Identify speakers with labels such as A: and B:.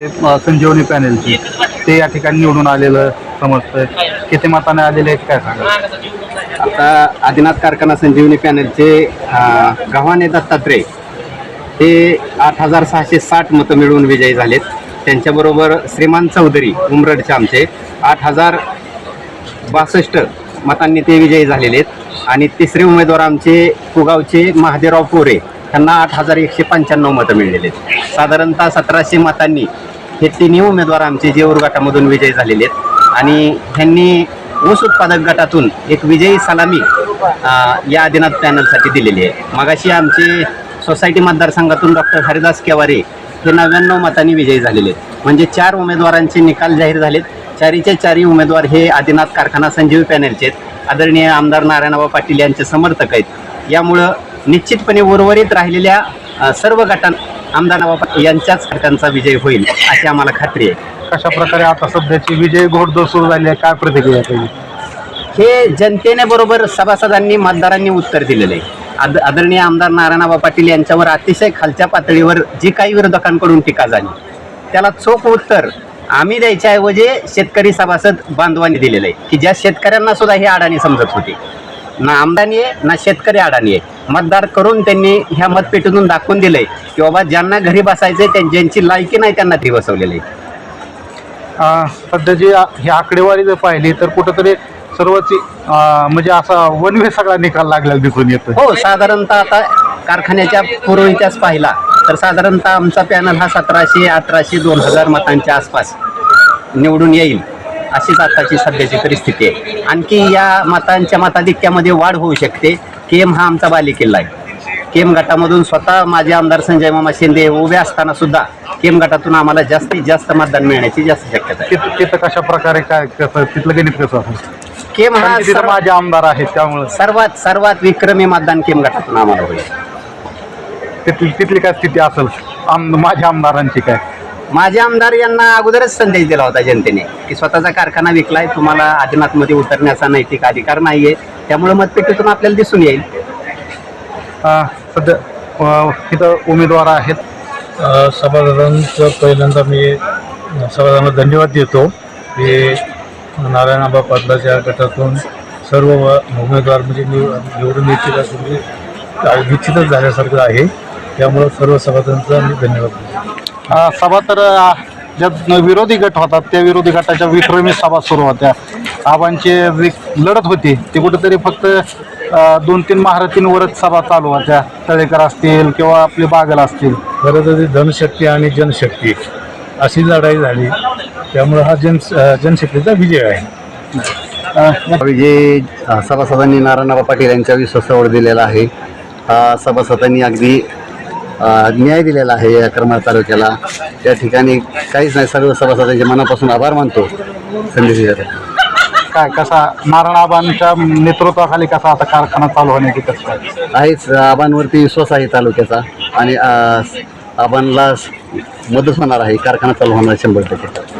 A: संजीवनी पॅनेलची. ते या ठिकाणी निवडून आलेलं समजतंय. किती मताने आलेले आहेत काय सांगा?
B: आता आदिनाथ कारखाना संजीवनी पॅनलचे अ, गव्हाणे दत्तात्रय हे आठ हजार सहाशे साठ मतं मिळवून विजयी झालेत. त्यांच्याबरोबर श्रीमान चौधरी उमरडचे आमचे आठ हजार बासष्ट मतांनी ते विजयी झालेले आहेत. आणि तिसरे उमेदवार आमचे कुगावचे महादेवराव पोरे त्यांना आठ हजार एकशे पंच्याण्णव मतं मिळलेली आहेत. साधारणतः सतराशे मतांनी हे तिन्ही उमेदवार आमचे जेऊर गटामधून विजयी झालेले आहेत. आणि ह्यांनी ऊस उत्पादक गटातून एक विजयी सलामी या आदिनाथ पॅनलसाठी दिलेली आहे. मगाशी आमचे सोसायटी मतदारसंघातून डॉक्टर हरिदास केवारे हे नव्याण्णव मतांनी विजयी झालेले आहेत. म्हणजे चार उमेदवारांचे निकाल जाहीर झालेत. चारीचे चारी उमेदवार हे आदिनाथ कारखाना संजीव पॅनलचे आहेत. आदरणीय आमदार नारायणबाबा पाटील यांचे समर्थक आहेत. यामुळं निश्चितपणे उर्वरित राहिलेल्या सर्व गटां आमदार नवाब यांच्याच गटांचा विजय होईल अशी आम्हाला खात्री आहे.
A: कशा प्रकारे आता सध्याची विजय घोडदौड सुरू झाली आहे काय प्रतिक्रिया
B: हे जनतेने बरोबर सभासदांनी मतदारांनी उत्तर दिलेलं आहे. आद आदरणीय आमदार नारायणबा पाटील यांच्यावर अतिशय खालच्या पातळीवर जी काही विरोधकांकडून टीका झाली त्याला चोख उत्तर आम्ही द्यायच्याऐवजी शेतकरी सभासद बांधवांनी दिलेलं आहे की ज्या शेतकऱ्यांना सुद्धा ही अडाणी समजत होती. ना आमदानी आहे ना शेतकरी अडाणी आहे. मतदार करून त्यांनी ह्या मतपेटीतून दाखवून दिलंय की बाबा ज्यांना घरी बसायचंय त्यां ज्यांची लायकी नाही त्यांना ते बसवलेलं
A: सध्याची आ- ही आकडेवारी जर पाहिली तर कुठंतरी सर्वच म्हणजे असा वन वे सगळा निकाल लागलेला दिसून येतो
B: हो साधारणतः आता कारखान्याच्या पूर्व इतिहास पाहिला तर साधारणतः आमचा पॅनल हा सतराशे अठराशे दोन हजार मतांच्या आसपास निवडून येईल अशीच आताची सध्याची परिस्थिती आहे. आणखी या मतांच्या मताधिक्यामध्ये वाढ होऊ शकते. केम हा आमचा बालेकिल्ला आहे. केम गटामधून स्वतः माझे आमदार संजय मामा शिंदे उभे असताना सुद्धा केम गटातून आम्हाला जास्तीत जास्त मतदान मिळण्याची जास्त शक्यता आहे.
A: तिथं तिथं कशा प्रकारे काय कसं तिथलं गणित कसं असेल
B: केम हा
A: कारण की तिथं
B: सर्व-
A: माझे आमदार आहेत त्यामुळं.
B: सर्वात सर्वात विक्रमी मतदान केम गटातून आम्हाला होईल.
A: तिथली तिथली काय स्थिती असेल? आम माझ्या आमदारांची काय?
B: माझे आमदार यांना अगोदरच संदेश दिला होता जनतेने की स्वतःचा कारखाना विकलाय तुम्हाला आदिनाथमध्ये उतरण्याचा नैतिक अधिकार नाहीये. त्यामुळे मतपेटीतून आपल्याला दिसून येईल.
A: अ, सध्या अ, इथं उमेदवार आहेत.
C: अ, सभासदांचं पहिल्यांदा मी सभासदांना धन्यवाद देतो. की नारायणाबा पाटलाच्या गटातून सर्व व- उमेदवार म्हणजे निव निवडून येतील असं म्हणजे काय निश्चितच झाल्यासारखं आहे. त्यामुळं सर्व सभासदांचा मी धन्यवाद देतो.
A: अ, सभा तर अ, ज्या विरोधी गट होतात त्या विरोधी गटाच्या विक्रमी सभा सुरू होत्या. आबांची जी लढत होती. ती कुठेतरी फक्त दोन तीन महारथींवरच सभा चालू होत्या. तळेकर असतील किंवा आपले बागल असतील.
C: खरं तर ती धनशक्ती आणि जनशक्ती अशी लढाई झाली. त्यामुळं हा जन जनशक्तीचा विजय आहे.
B: विजय सभासदांनी नारायणबा पाटील यांच्या विश्वासावर दिलेला आहे. हा सभासदांनी अगदी न्याय दिलेला आहे या करमाळ तालुक्याला. त्या ठिकाणी काहीच नाही. सर्व सभासदांचे मनापासून आभार मानतो. संदेश
A: काय कसा नारायणाबांच्या नेतृत्वाखाली कसा आता कारखाना चालू होण्याची कसं काय
B: आहेच आबांवरती विश्वास आहे तालुक्याचा. आणि अ, मदत होणार आहे कारखाना चालू होणार शंभर टक्के.